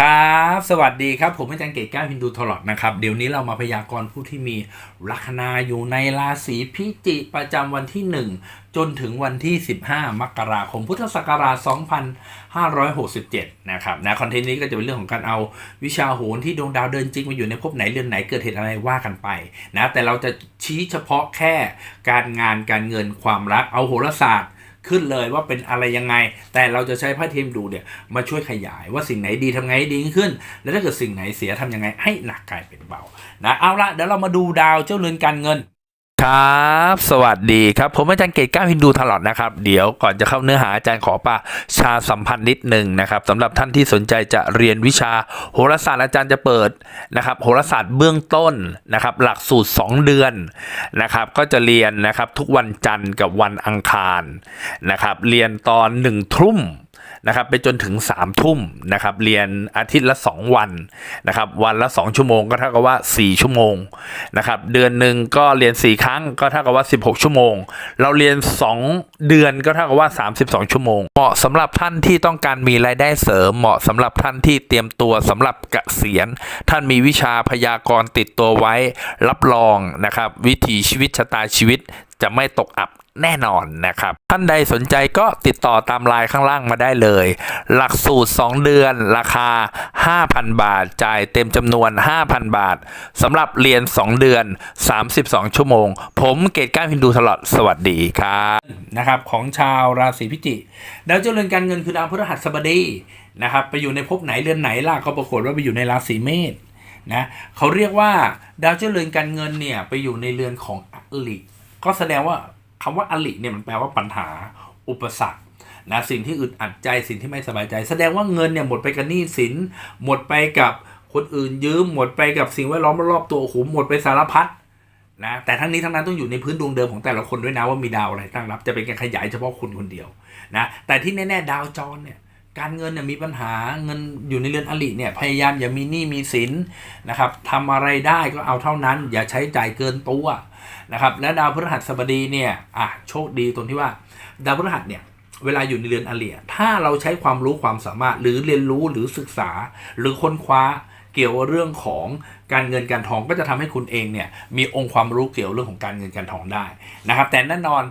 ครับ สวัสดีครับ ผมอาจารย์เกตก้าวพินดูทลอดนะครับ เดี๋ยวนี้เรามาพยากรณ์ผู้ที่มีลัคนาอยู่ในราศีพิจิกประจำวันที่ 1 จนถึงวันที่ 15 มกราคม พุทธศักราช 2567 นะครับนะคอนเทนต์นี้ก็จะเป็นเรื่องของการเอาวิชาโหรที่ดวงดาวเดินจริงมาอยู่ในภพไหนเรือนไหนเกิดเหตุอะไรว่ากันไปนะแต่เราจะชี้เฉพาะแค่การงานการเงินความรักเอาโหราศาสตร์ ขึ้นเลยว่าเป็นอะไรยังไง แต่เราจะใช้พระเทมดูเนี่ยมาช่วยขยายว่าสิ่งไหนดีทำไงให้ดีขึ้น แล้วถ้าเกิดสิ่งไหนเสียทำยังไงให้หนักกลายเป็นเบานะเอาละเดี๋ยวเรามาดูดาวเจ้าเรือนการเงิน ครับ สวัสดีครับ ผมอาจารย์เกตก้าฮินดูตลอดนะครับ เดี๋ยวก่อนจะเข้าเนื้อหาอาจารย์ขอประชาสัมพันธ์นิดหนึ่งนะครับสำหรับท่านที่สนใจจะเรียนวิชาโหราศาสตร์อาจารย์จะเปิดนะครับโหราศาสตร์เบื้องต้นนะครับหลักสูตร 2 เดือนนะครับก็จะเรียนนะครับทุกวันจันทร์กับวันอังคารนะครับเรียนตอน1ทุ่ม นะครับไปจนถึง3ามทุ่มนะครับเรียนอาทิตย์ละ 2 วันนะครับวันละ 2 ชั่วโมงก็เท่ากับว่า 4 ชั่วโมงนะครับเดือนหนึ่งก็เรียน 4 ครั้งก็เท่ากับว่า 16 ชั่วโมง เราเรียน 2 เดือนก็เท่ากับว่า 32 ชั่วโมง เหมาะสำหรับท่านที่ต้องการมีรายได้เสริม เหมาะสำหรับท่านที่เตรียมตัวสำหรับเกษียณ ท่านมีวิชาพยากรณ์ติดตัวไว้ รับรองนะครับวิถีชีวิตชะตาชีวิตจะไม่ตกอับแน่นอนนะครับ ท่านใดสนใจก็ติดต่อตามไลน์ข้างล่างมาได้เลย หลักสูตร 2 เดือน ราคา 5,000 บาท จ่ายเต็มจำนวน 5,000 บาทสำหรับเรียน 2 เดือน 32 ชั่วโมง ผมเกตก้าวพินดูตลอดสวัสดีครับนะครับ ของชาวราศีพิจิกดาวเจรือนการเงินคือดาวพฤหัสบดีนะครับไปอยู่ในภพไหนเรือนไหนล่ะก็ปรากฏว่าไปอยู่ในราศีเมษนะเขาเรียกว่าดาวเจรือนการเงินเนี่ยไปอยู่ในเรือนของอลิ ก็แสดงว่าคำว่าอลิเนี่ยมันแปลว่าปัญหาอุปสรรคนะสิ่งที่อึดอัดใจสิ่งที่ไม่สบายใจ แสดงว่าเงินเนี่ยหมดไปกับหนี้สิน หมดไปกับคนอื่นยืมหมดไปกับสิ่งแวดล้อมรอบตัวโอ้โหหมดไปสารพัดนะแต่ทั้งนี้ทั้งนั้นต้องอยู่ในพื้นดวงเดิมของแต่ละคนด้วยนะว่ามีดาวอะไรตั้งรับ จะเป็นการขยายเฉพาะคุณคนเดียวนะแต่ที่แน่ๆดาวจรเนี่ยการเงินเนี่ยมีปัญหาเงินอยู่ในเรือนอลิเนี่ยพยายามอย่ามีหนี้มีสินนะครับทำอะไรได้ก็เอาเท่านั้น อย่าใช้จ่ายเกินตัว นะครับและดาวพฤหัสบดีเนี่ยอะโชคดีตรงที่ว่า ดาวพฤหัสเนี่ยเวลาอยู่ในเรือนอเลีย ถ้าเราใช้ความรู้ความสามารถหรือเรียนรู้หรือศึกษา หรือค้นคว้าเกี่ยวกับเรื่องของการเงินการทองก็จะทำให้คุณเองเนี่ยมีองค์ความรู้เกี่ยวเรื่องของการเงินการทองได้นะครับ แต่แน่นอน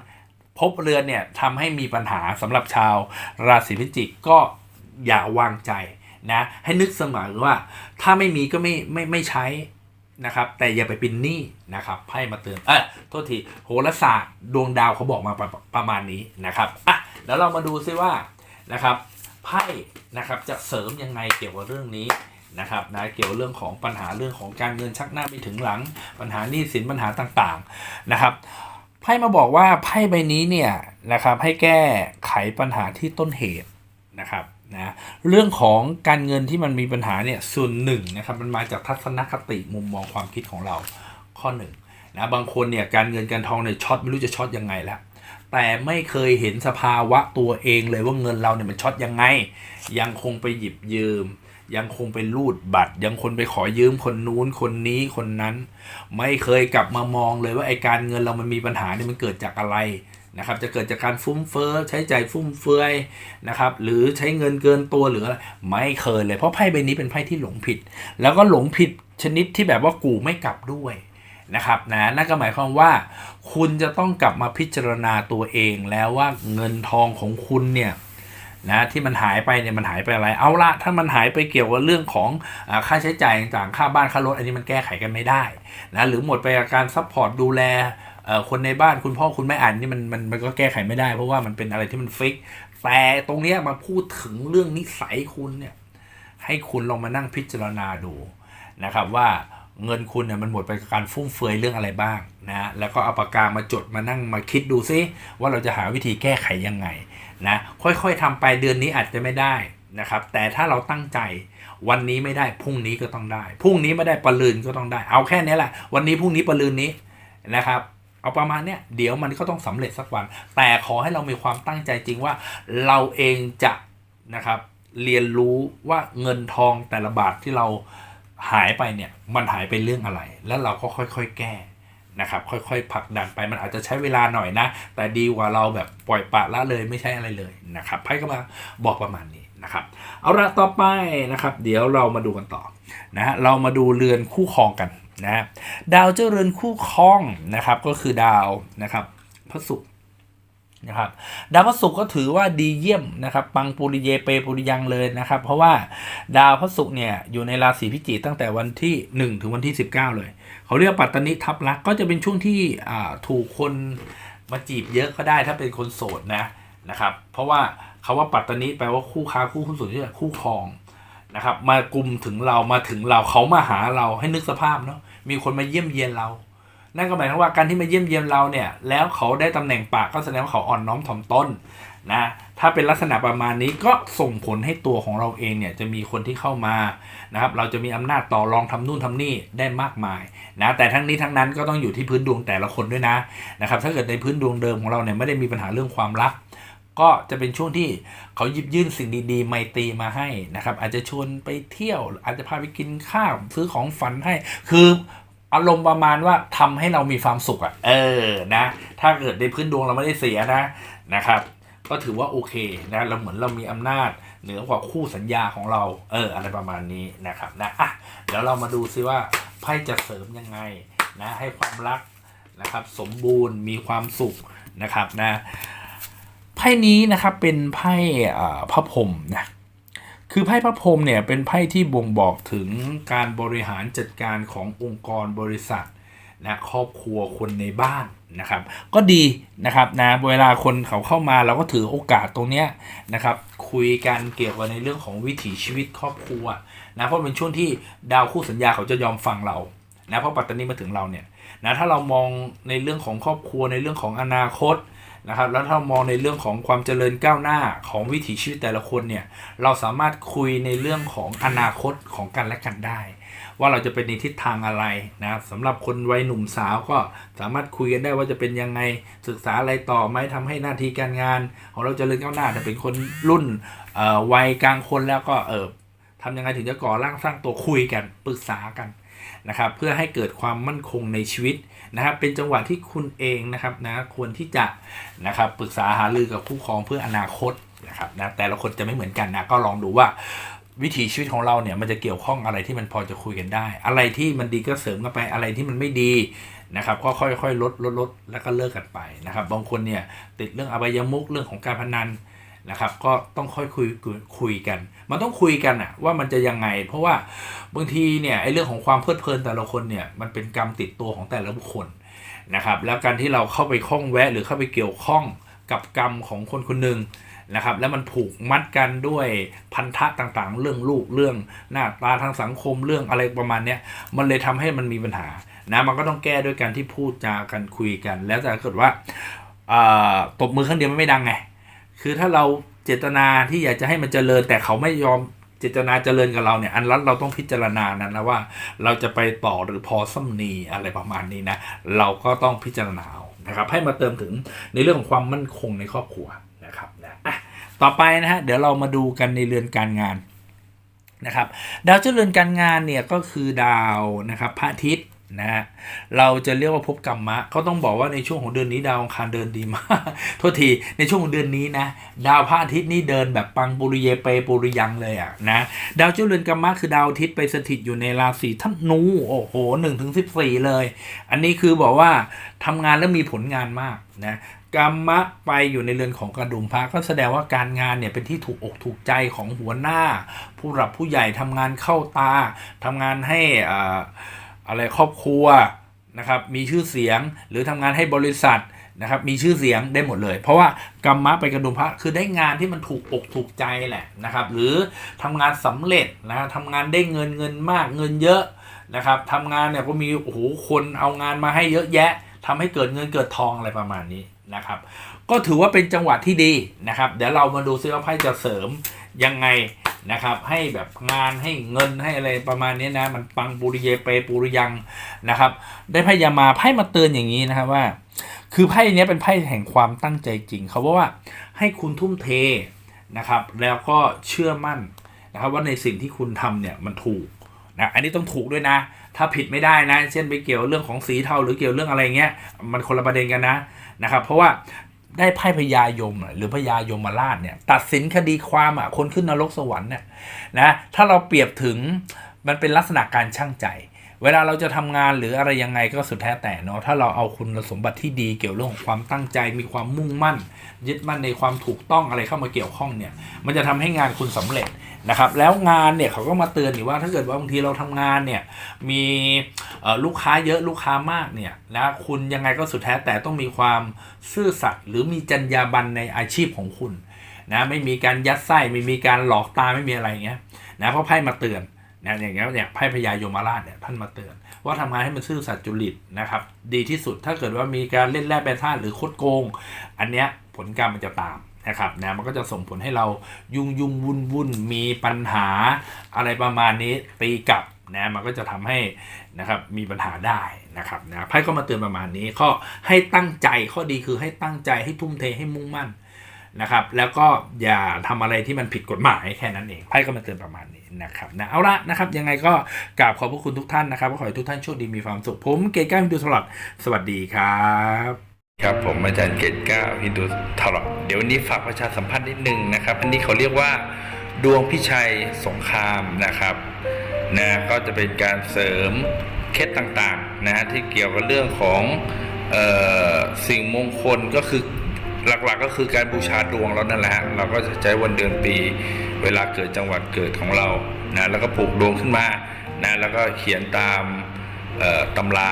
พบเรือนเนี่ยทำให้มีปัญหาสำหรับชาวราศีพิจิกก็อย่าวางใจนะให้นึกเสมอว่าถ้าไม่มีก็ไม่ไม่ไม่ใช้ นะครับแต่อย่าไปเป็นหนี้นะครับไพ่มาเตือนเออโทษทีโหราศาสตร์ดวงดาวเขาบอกมาประประมาณนี้นะครับอะแล้วเรามาดูซิว่านะครับไพ่นะครับจะเสริมยังไงเกี่ยวกับเรื่องนี้นะครับนะเกี่ยวกับเรื่องของปัญหาเรื่องของการเงินชักหน้าไม่ถึงหลัง ปัญหาหนี้สินปัญหาต่างๆนะครับไพ่มาบอกว่าไพ่ใบนี้เนี่ยนะครับให้แก้ไขปัญหาที่ต้นเหตุนะครับ นะเรื่องของการเงินที่มันมีปัญหาเนี่ยส่วนหนึ่งนะครับมันมาจากทัศนคติมุมมองความคิดของเราข้อหนึ่งนะบางคนเนี่ยการเงินการทองเนี่ยช็อตไม่รู้จะช็อตยังไงแล้วแต่ไม่เคยเห็นสภาวะตัวเองเลยว่าเงินเราเนี่ยมันช็อตยังไง ยังคงไปหยิบยืม ยังคงไปรูดบัตร ยังคนไปขอยืมคนนู้นคนนี้คนนั้น ไม่เคยกลับมามองเลยว่าไอ้การเงินเรามันมีปัญหาเนี่ยมันเกิดจากอะไร นะครับจะเกิดจากการฟุ่มเฟ้อยใช้ใจายฟุ่มเฟือยนะครับหรือใช้เงินเกินตัวหรืออะไรไม่เคยเลยเพราะไพ่ใบนี้เป็นไพ่ที่หลงผิด แล้วก็หลงผิดชนิดที่แบบว่ากูไม่กลับด้วยนะครับนะนั่นก็หมายความว่า คุณจะต้องกลับมาพิจารณาตัวเองแล้วว่าเงินทองของคุณเนี่ยนะที่มันหายไปเนี่ยมันหายไปอะไร เอาละถ้ามันหายไปเกี่ยวกับเรื่องของอค่าใช้จ่ายต่างๆค่าบ้านค่ารถอันนี้มันแก้ไขกันไม่ได้นะหรือหมดไปกับการซัพพอร์ตดูแล คนในบ้านคุณพ่อคุณแม่อ่านนี่มันมันมันก็แก้ไขไม่ได้ เพราะว่ามันเป็นอะไรที่มันฟิกแต่ตรงเนี้ยมาพูดถึงเรื่องนิสัยคุณเนี่ยให้คุณลองมานั่งพิจารณาดูนะครับว่าเงินคุณเนี่ยมันหมดไปกับการฟุ่มเฟือยเรื่องอะไรบ้างนะแล้วก็เอาปากกามาจดมานั่งมาคิดดูซิว่าเราจะหาวิธีแก้ไขยังไงนะค่อยๆทำไปเดือนนี้อาจจะไม่ได้นะครับแต่ถ้าเราตั้งใจวันนี้ไม่ได้พรุ่งนี้ก็ต้องได้พรุ่งนี้ไม่ได้ปลืนก็ต้องได้ เอาแค่นี้แหละวันนี้พรุ่งนี้ปลืนนี้นะครับ เอาประมาณเนี้ยเดี๋ยวมันก็ต้องสำเร็จสักวัน แต่ขอให้เรามีความตั้งใจจริงว่าเราเองจะนะครับ เรียนรู้ว่าเงินทองแต่ละบาทที่เราหายไปเนี่ยมันหายไปเรื่องอะไร แล้วเราก็ค่อยๆ แก้นะครับ ค่อยๆผลักดันไปมันอาจจะใช้เวลาหน่อยนะ แต่ดีกว่าเราแบบปล่อยปละละเลยไม่ใช่อะไรเลยนะครับไพ่ก็มาบอกประมาณนี้นะครับ เอาละต่อไปนะครับ เดี๋ยวเรามาดูกันต่อนะฮะเรามาดูเรือนคู่ครองกัน นะดาวเจ้าเรือนคู่ครองนะครับก็คือดาวนะครับพระศุกร์นะครับดาวพระศุกร์ก็ถือว่าดีเยี่ยมนะครับปังปุริเยเปปุริยังเลยนะครับ เพราะว่าดาวพระศุกร์เนี่ยอยู่ในราศีพิจิกตั้งแต่วันที่ 1 ถึงวันที่ 19 เลย เขาเรียกปัตตานิทับลักก็จะเป็นช่วงที่ถูกคนมาจีบเยอะก็ได้ถ้าเป็นคนโสดนะนะครับเพราะว่าคาว่าปัตตานิแปลว่าคู่ค้าคู่หุ้นส่วนที่คู่ครอง นะครับ มากลุ่มถึงเรามาถึงเราเขามาหาเราให้นึกสภาพเนาะมีคนมาเยี่ยมเยียนเรา นั่นก็หมายความว่าการที่มาเยี่ยมเยียนเราเนี่ย แล้วเขาได้ตำแหน่งปากก็แสดงว่าเขาอ่อนน้อมถ่อมตนนะถ้าเป็นลักษณะประมาณนี้ก็ส่งผลให้ตัวของเราเองเนี่ยจะมีคนที่เข้ามานะครับ เราจะมีอำนาจต่อรองทำนู่นทำนี่ได้มากมายนะแต่ทั้งนี้ทั้งนั้นก็ต้องอยู่ที่พื้นดวงแต่ละคนด้วยนะนะครับ ถ้าเกิดในพื้นดวงเดิมของเราเนี่ยไม่ได้มีปัญหาเรื่องความรัก ก็จะเป็นช่วงที่เขาหยิบยื่นสิ่งดีๆ ไมตรีมาให้นะครับ อาจจะชวนไปเที่ยว อาจจะพาไปกินข้าวซื้อของฝันให้ คืออารมณ์ประมาณว่าทำให้เรามีความสุขอะ่ะ เออนะ ถ้าเกิดในพื้นดวงเราไม่ได้เสียนะนะครับ ก็ถือว่าโอเคนะเราเหมือนเรามีอำนาจเหนือกว่าคู่สัญญาของเรา เออ อะไรประมาณนี้นะครับนะอะเดี๋ยวเรามาดูซิว่าไพ่จะเสริมยังไงนะให้ความรักนะครับ สมบูรณ์มีความสุขนะครับนะ พ่นี้นะครับเป็นไพ่อ่าพระพรหมนะคือไพ่พระพรหมเนี่ยเป็นไพ่ที่บ่งบอกถึงการบริหารจัดการขององค์กรบริษัทนะครอบครัวคนในบ้านนะครับ ก็ดีนะครับนะเวลาคนเขาเข้ามาเราก็ถือโอกาสตรงเนี้ยนะครับ คุยกันเกี่ยวกับในเรื่องของวิถีชีวิตครอบครัวนะเพราะเป็นช่วงที่ดาวคู่สัญญาเขาจะยอมฟังเรานะเพราะปัตตานีมาถึงเราเนี่ยนะถ้าเรามองในเรื่องของครอบครัวในเรื่องของอนาคต นะครับแล้วถ้ามองในเรื่องของความเจริญก้าวหน้าของวิถีชีวิตแต่ละคนเนี่ยเราสามารถคุยในเรื่องของอนาคตของกันและกันได้ ว่าเราจะเป็นในทิศทางอะไรนะสำหรับคนวัยหนุ่มสาวก็สามารถคุยกันได้ว่าจะเป็นยังไงศึกษาอะไรต่อไหมทำให้หน้าที่การงาน ของเราเจริญก้าวหน้าแต่เป็นคนรุ่นวัยกลางคนแล้วก็เออทำยังไงถึงจะก่อร่างสร้างตัวคุยกันปรึกษากันนะครับเพื่อให้เกิดความมั่นคงในชีวิต นะครับเป็นจังหวะที่คุณเองนะครับนะควรที่จะนะครับปรึกษาหารือกับคู่ครองเพื่ออนาคตนะครับนะแต่ละคนจะไม่เหมือนกันนะก็ลองดูว่าวิถีชีวิตของเราเนี่ยมันจะเกี่ยวข้องอะไรที่มันพอจะคุยกันได้ อะไรที่มันดีก็เสริมกันไปอะไรที่มันไม่ดีนะครับก็ค่อยๆลดลดลดแล้วก็เลิกกันไปนะครับบางคนเนี่ยติดเรื่องอบายมุกเรื่องของการพนัน นะครับ ก็ต้องค่อยคุยคุยกัน มันต้องคุยกันอะว่ามันจะยังไง เพราะว่าบางทีเนี่ยไอ้เรื่องของความเพลิดเพลินแต่ละคนเนี่ยมันเป็นกรรมติดตัวของแต่ละบุคคลนะครับ แล้วการที่เราเข้าไปข้องแวะหรือเข้าไปเกี่ยวข้องกับกรรมของคนคนหนึ่งนะครับแล้วมันผูกมัดกันด้วยพันธะต่างๆ เรื่องลูกเรื่องหน้าตาทางสังคมเรื่องอะไรประมาณเนี้ยมันเลยทำให้มันมีปัญหานะมันก็ต้องแก้ด้วยการที่พูดจากันคุยกัน แล้วแต่ถ้าเกิดว่าตบมือข้งเดียวมันไม่ดังไง คือถ้าเราเจตนาที่อยากจะให้มันเจริญ แต่เขาไม่ยอมเจตนาเจริญกับเราเนี่ย อันนั้นเราต้องพิจารณานั้นนะว่า เราจะไปต่อหรือพอสัมนีอะไรประมาณนี้นะเราก็ต้องพิจารณาเอานะครับ ให้มาเติมถึงในเรื่องของความมั่นคงในครอบครัวนะครับนะอะต่อไปนะฮะเดี๋ยวเรามาดูกันในเรือนการงานนะครับ ดาวเจริญการงานเนี่ยก็คือดาวนะครับพระอาทิตย์ นะฮะเราจะเรียกว่าภพกรรมะเขาต้องบอกว่าในช่วงของเดือนนี้ดาวอังคารเดินดีมากโทษทีในช่วงของเดือนนี้นะดาวพระอาทิตย์นี่เดินแบบปังปุริเยเปปุริยังเลยอะนะดาวเจ้าเรือนกรรมะคือดาวอาทิตย์ไปสถิตอยู่ในราศีธนูโอ้โหหนึ่งถึงสิบสี่เลย อันนี้คือบอกว่าทำงานแล้วมีผลงานมากนะกรรมะไปอยู่ในเรือนของกระดุมพระก็แสดงว่าการงานเนี่ยเป็นที่ถูกอกถูกใจของหัวหน้า ผู้หลักผู้ใหญ่ทำงานเข้าตาทำงานให้อ่า อะไรครอบครัวนะครับมีชื่อเสียงหรือทำงานให้บริษัทนะครับมีชื่อเสียงได้หมดเลย เพราะว่ากรรมะไปกระดุมพระคือได้งานที่มันถูกอกถูกใจแหละนะครับหรือทำงานสำเร็จนะทำงานได้เงินเงินมากเงินเยอะนะครับทำงานเนี่ยก็มีโอ้โหคนเอางานมาให้เยอะแยะทำให้เกิดเงินเกิดทองอะไรประมาณนี้นะครับก็ถือว่าเป็นจังหวะที่ดีนะครับ เดี๋ยวเรามาดูซิว่าไพ่จะเสริมยังไง นะครับ ให้แบบงานให้เงินให้อะไรประมาณนี้นะ มันปังปุริเยเปปุริยังนะครับ ได้ไพ่ยามาไพ่มาเตือนอย่างนี้นะครับว่า คือไพ่เนี้ยเป็นไพ่แห่งความตั้งใจจริงเขาบอกว่าให้คุณทุ่มเทนะครับ แล้วก็เชื่อมั่นนะครับว่าในสิ่งที่คุณทำเนี่ยมันถูกนะอันนี้ต้องถูกด้วยนะ ถ้าผิดไม่ได้นะ เช่นไปเกี่ยวเรื่องของสีเทาหรือเกี่ยวเรื่องอะไรเงี้ย มันคนละประเด็นกันนะนะครับ เพราะว่า ได้ไพ่พญายมหรือพญายมราชเนี่ยตัดสินคดีความอะคนขึ้นนรกสวรรค์เนี่ยนะถ้าเราเปรียบถึงมันเป็นลักษณะการช่างใจ เวลาเราจะทำงานหรืออะไรยังไงก็สุดแท้แต่เนาะถ้าเราเอาคุณสมบัติที่ดีเกี่ยวเรื่องของความตั้งใจมีความมุ่งมั่น ยึดมั่นในความถูกต้องอะไรเข้ามาเกี่ยวข้องเนี่ยมันจะทำให้งานคุณสำเร็จ นะครับแล้วงานเนี่ยเขาก็มาเตือนอยู่ว่าถ้าเกิดว่าบางทีเราทำงานเนี่ยมีลูกค้าเยอะลูกค้ามากเนี่ยนะคุณยังไงก็สุดแท้แต่ต้องมีความซื่อสัตย์หรือมีจรรยาบรรณในอาชีพของคุณนะไม่มีการยัดไส้ไม่มีการหลอกตาไม่มีอะไรเงี้ยนะเพราะไพ่มาเตือนนะอย่างเงี้ยเนี่ยไพ่พญายมราชเนี่ยท่านมาเตือน ว่าทำงานให้มันซื่อสัตย์จริตนะครับ ดีที่สุดถ้าเกิดว่ามีการเล่นแร่แปรธาตุหรือคดโกง อันเนี้ยผลกรรมมันจะตาม นะครับนะมันก็จะส่งผลให้เรายุ่งยุ่งวุ่นวุ่นมีปัญหาอะไรประมาณนี้ตีกลับนะมันก็จะทำให้นะครับมีปัญหาได้นะครับนะไพ่ก็มาเตือนประมาณนี้ข้อให้ตั้งใจข้อดีคือให้ตั้งใจให้ทุ่มเทให้มุ่งมั่นนะครับแล้วก็อย่าทำอะไรที่มันผิดกฎหมายแค่นั้นเองไพ่ก็มาเตือนประมาณนี้นะครับนะเอาละนะครับยังไงก็กราบขอบพระคุณทุกท่านนะครับขอให้ทุกท่านโชคดีมีความสุขผมเกย์ก้าฮินดูสลัดสวัสดีครับ ครับผมอาจารย์เกตก้าฮินดูทลอดเดี๋ยววันนี้ฝากประชาสัมพันธ์นิดนึงนะครับ อันนี้เขาเรียกว่าดวงพิชัยสงครามนะครับนะก็จะเป็นการเสริมเคล็ดต่างๆนะฮะที่เกี่ยวกับเรื่องของออสิ่งมงคลก็คือหลักๆก็คือการบูชาดวงเรานั่นแหละเราก็จะใช้วันเดือนปี เวลาเกิดจังหวัดเกิดของเรานะแล้วก็ปลูกดวงขึ้นมานะแล้วก็เขียนตามตำรา